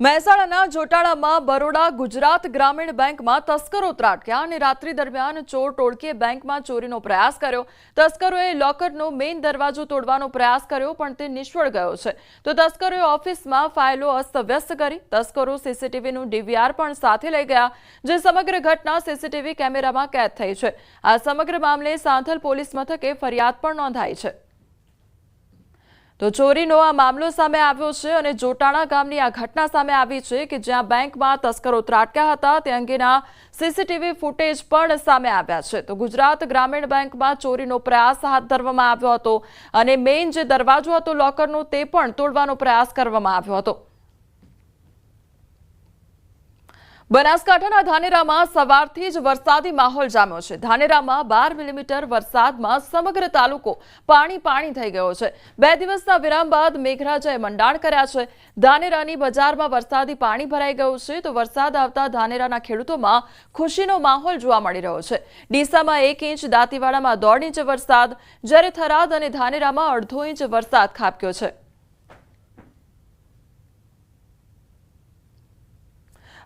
મહેસાણાના જોટાળામાં બરોડા ગુજરાત ગ્રામીણ બેંકમાં તસ્કરો ત્રાટક્યા અને રાત્રિ દરમિયાન ચોર ટોળકીએ બેંકમાં ચોરીનો પ્રયાસ કર્યો. તસ્કરોએ લોકરનો મેઇન દરવાજો તોડવાનો પ્રયાસ કર્યો, પણ તે નિષ્ફળ ગયો છે. તો તસ્કરોએ ઓફિસમાં ફાઇલો અસ્તવ્યસ્ત કરી, તસ્કરો સીસીટીવીનું ડીવીઆર પણ સાથે લઈ ગયા, જે સમગ્ર ઘટના સીસીટીવી કેમેરામાં કેદ થઈ છે. આ સમગ્ર મામલે સાંથલ પોલીસ મથકે ફરિયાદ પણ નોંધાઈ છે. તો ચોરીનો આ મામલો સામે આવ્યો છે અને જોટાણા ગામની આ ઘટના સામે આવી છે કે જ્યાં બેંકમાં તસ્કરો ત્રાટક્યા હતા તે અંગેના સીસીટીવી ફૂટેજ પણ સામે આવ્યા છે. તો ગુજરાત ગ્રામીણ બેંકમાં ચોરીનો પ્રયાસ હાથ ધરવામાં આવ્યો હતો અને મેઇન જે દરવાજો હતો, લોકરનો, તે પણ તોડવાનો પ્રયાસ કરવામાં આવ્યો હતો. બનાસકાંઠાના ધાનેરામાં સવારથી જ વરસાદી માહોલ જામ્યો છે. ધાનેરામાં બાર મિલીમીટર વરસાદમાં સમગ્ર તાલુકો પાણી પાણી થઈ ગયો છે. બે દિવસના વિરામ બાદ મેઘરાજાએ મંડાણ કર્યા છે. ધાનેરાની બજારમાં વરસાદી પાણી ભરાઈ ગયું છે તો વરસાદ આવતા ધાનેરાના ખેડૂતોમાં ખુશીનો માહોલ જોવા મળી રહ્યો છે. ડીસામાં એક ઇંચ, દાંતીવાડામાં દોઢ ઇંચ વરસાદ, જ્યારે થરાદ અને ધાનેરામાં અડધો ઇંચ વરસાદ ખાબક્યો છે.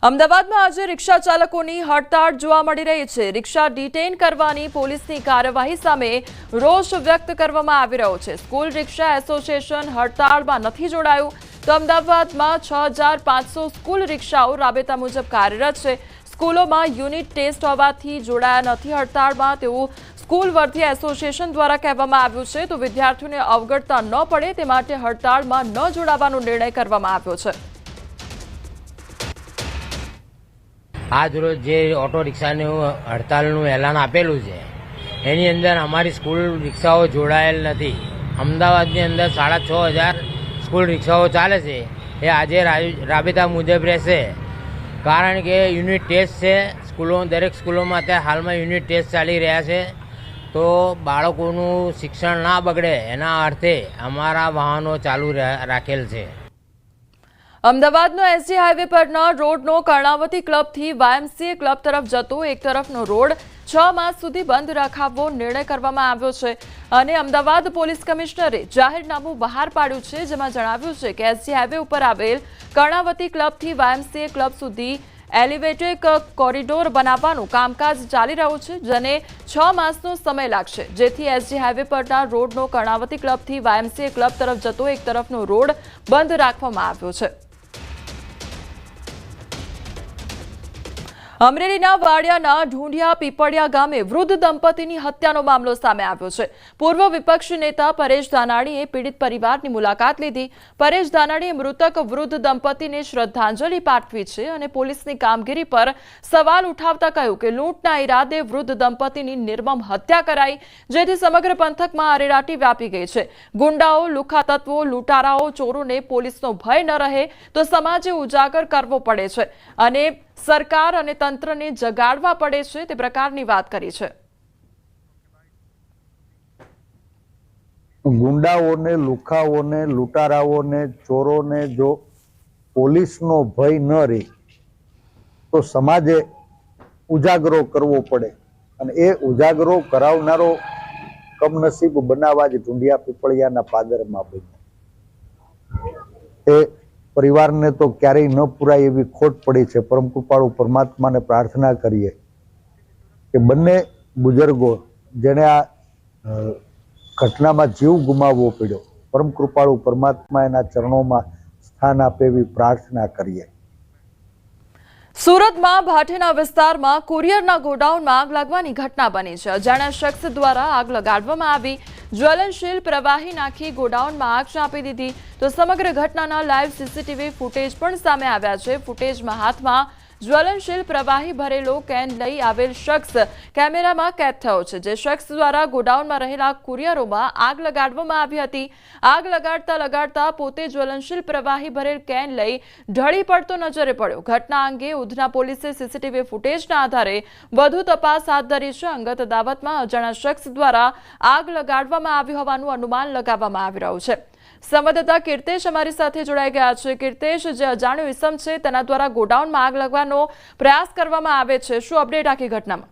અમદાવાદમાં આજે રિક્ષા ચાલકોની હડતાળ જોવા મળી રહી છે. રિક્ષા ડિટેઇન કરવાની પોલીસની કાર્યવાહી સામે રોષ વ્યક્ત કરવામાં આવી રહ્યો છે. સ્કૂલ રિક્ષા એસોસિએશન હડતાળમાં નથી જોડાયું. તો અમદાવાદમાં છ સ્કૂલ રિક્ષાઓ રાબેતા મુજબ કાર્યરત છે. સ્કૂલોમાં યુનિટ ટેસ્ટ હોવાથી જોડાયા નથી હડતાળમાં. તેવું સ્કૂલ વર્ધી એસોસિએશન દ્વારા કહેવામાં આવ્યું છે. તો વિદ્યાર્થીઓને અવગણતા ન પડે તે માટે હડતાળમાં ન જોડાવાનો નિર્ણય કરવામાં આવ્યો છે. આજ રોજ જે ઓટો રિક્ષાનું હડતાલનું એલાન આપેલું છે, એની અંદર અમારી સ્કૂલ રિક્ષાઓ જોડાયેલ નથી. અમદાવાદની અંદર સાડા છ હજાર સ્કૂલ રિક્ષાઓ ચાલે છે. એ આજે રાબેતા મુજબ રહેશે. કારણ કે યુનિટ ટેસ્ટ છે, સ્કૂલો, દરેક સ્કૂલોમાં અત્યારે હાલમાં યુનિટ ટેસ્ટ ચાલી રહ્યા છે. તો બાળકોનું શિક્ષણ ના બગડે એના અર્થે અમારા વાહનો ચાલુ રાખેલ છે. અમદાવાદનો એસજી હાઈવે પરના રોડનો કર્ણાવતી ક્લબથી વાયએમસીએ ક્લબ તરફ જતો એક તરફનો રોડ છ માસ સુધી બંધ રખાવવો નિર્ણય કરવામાં આવ્યો છે. અને અમદાવાદ પોલીસ કમિશનરે જાહેરનામું બહાર પાડ્યું છે, જેમાં જણાવ્યું છે કે એસજી હાઈવે ઉપર આવેલ કર્ણાવતી ક્લબથી વાયએમસીએ ક્લબ સુધી એલિવેટેડ કોરિડોર બનાવવાનું કામકાજ ચાલી રહ્યું છે, જેને છ માસનો સમય લાગશે. જેથી એસજી હાઈવે પરના રોડનો કર્ણાવતી ક્લબથી વાયએમસીએ ક્લબ તરફ જતો એક તરફનો રોડ બંધ રાખવામાં આવ્યો છે. અમરેલીના વાડિયાના ઢૂંઢિયા પીપળિયા ગામે વૃદ્ધ દંપતીની હત્યાનો મામલો સામે આવ્યો છે. પૂર્વ વિપક્ષી નેતા પરેશ ધાનાણીએ પીડિત પરિવારની મુલાકાત લીધી. પરેશ ધાનાણીએ મૃતક વૃદ્ધ દંપતીને શ્રદ્ધાંજલિ પાઠવી છે અને પોલીસની કામગીરી પર સવાલ ઉઠાવતા કહ્યું કે લૂંટના ઈરાદે વૃદ્ધ દંપતીની નિર્મમ હત્યા કરાઈ, જેથી સમગ્ર પંથકમાં અરેરાટી વ્યાપી ગઈ છે. ગુંડાઓ લુખા તત્વો લૂંટારાઓ, ચોરોને પોલીસનો ભય ન રહે તો સમાજે ઉજાગર કરવો પડે છે. અને સરકાર અને તંત્રને જગાડવા પડે છે તે પ્રકારની વાત કરી છે. ગુંડાઓને, લુખાઓને, લૂંટારાઓને, ચોરોને જો પોલીસનો ભય ન રહે, તો સમાજે ઉજાગરો કરવો પડે અને એ ઉજાગરો કરાવનારો કમનસીબ બનાવવા જ ઢુંડિયા પીપળિયાના પાદરમાં બન્યો. એ પરિવારને તો ક્યારેય ન પુરાય એવી ખોટ પડી છે. પરમ કૃપાળુ પરમાત્માને પ્રાર્થના કરીએ કે બંને બુઝુર્ગો જેને આ ઘટનામાં જીવ ગુમાવવો પડ્યો, પરમ કૃપાળુ પરમાત્મા એના ચરણોમાં સ્થાન આપે એવી પ્રાર્થના કરીએ. સુરતમાં ભાટેના વિસ્તારમાં કુરિયરના ગોડાઉનમાં આગ લાગવાની ઘટના બની છે. અજાણ્યા શખ્સ દ્વારા આગ લગાડવામાં આવી. જ્વલનશીલ પ્રવાહી નાખી ગોડાઉનમાં આગ ચાંપી દીધી. તો સમગ્ર ઘટનાના લાઈવ સીસીટીવી ફૂટેજ પણ સામે આવ્યા છે. ફૂટેજમાં હાથમાં જ્વલનશીલ પ્રવાહી ભરેલો કેન લઈ આવેલ શખ્સ કેમેરામાં કેદ થયો છે, જે શખ્સ દ્વારા ગોડાઉનમાં રહેલા કુરિયરોમાં આગ લગાડવામાં આવી હતી. આગ લગાડતા લગાડતા પોતે જ્વલનશીલ પ્રવાહી ભરેલ કેન લઈ ઢળી પડતો નજરે પડ્યો. ઘટના અંગે ઉધના પોલીસે સીસીટીવી ફૂટેજના આધારે વધુ તપાસ હાથ ધરી છે. અંગત દાવતમાં અજાણ્યા શખ્સ દ્વારા આગ લગાડવામાં આવી હોવાનું અનુમાન લગાવવામાં આવી રહ્યું છે. સંવાદદાતા કીર્તેશ અમારી સાથે જોડાઈ ગયા છે. કીર્તેશ, જે અજાણ્યો ઇસમ છે, તેના દ્વારા ગોડાઉનમાં આગ લગવાનો પ્રયાસ કરવામાં આવે છે. શું અપડેટ આખી ઘટનામાં?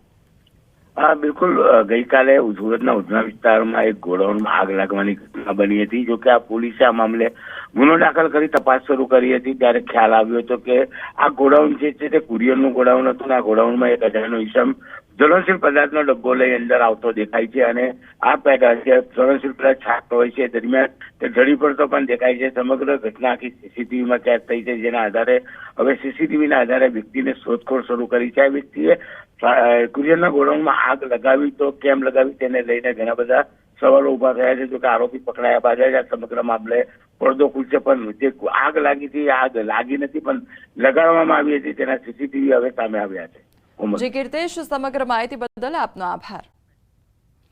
હા, બિલકુલ. ગઈકાલે સુરતના ઉધના વિસ્તારમાં એક ગોડાઉનમાં આગ લાગવાની ઘટના બની હતી, જોકે આ પોલીસે આ મામલે ગુનો દાખલ કરી તપાસ શરૂ કરી હતી. ત્યારે ખ્યાલ આવ્યો હતો કે આ ગોડાઉન જે છે, તે કુરિયરનું ગોડાઉન હતું અને આ ગોડાઉનમાં એક અજાણ્યો ઈસમ જ્વલનશીલ પદાર્થનો ડબ્બો લઈ અંદર આવતો દેખાય છે અને આ પેટર્ન જે પદાર્થ છાંટતો હોય છે, દરમિયાન તે ઢળી પડતો પણ દેખાય છે. સમગ્ર ઘટના આખી સીસીટીવીમાં કેદ થઈ છે, જેના આધારે હવે સીસીટીવીના આધારે વ્યક્તિને શોધખોળ શરૂ કરી છે. આ વ્યક્તિએ કુરિયરના ગોડાઉનમાં આગ લગાવી તો કેમ લગાવી તેને લઈને ઘણા બધા સવાલો ઊભા થયા છે જોકે આરોપી પકડાયા બાદ આ સમગ્ર મામલે પડદો ખુલશે. પણ જે આગ લાગી હતી આગ લાગી નથી, પણ લગાડવામાં આવી હતી, તેના સીસીટીવી હવે સામે આવ્યા છે. જી કીર્તેશ સમગ્ર માહિતી બદલ આપનો આભાર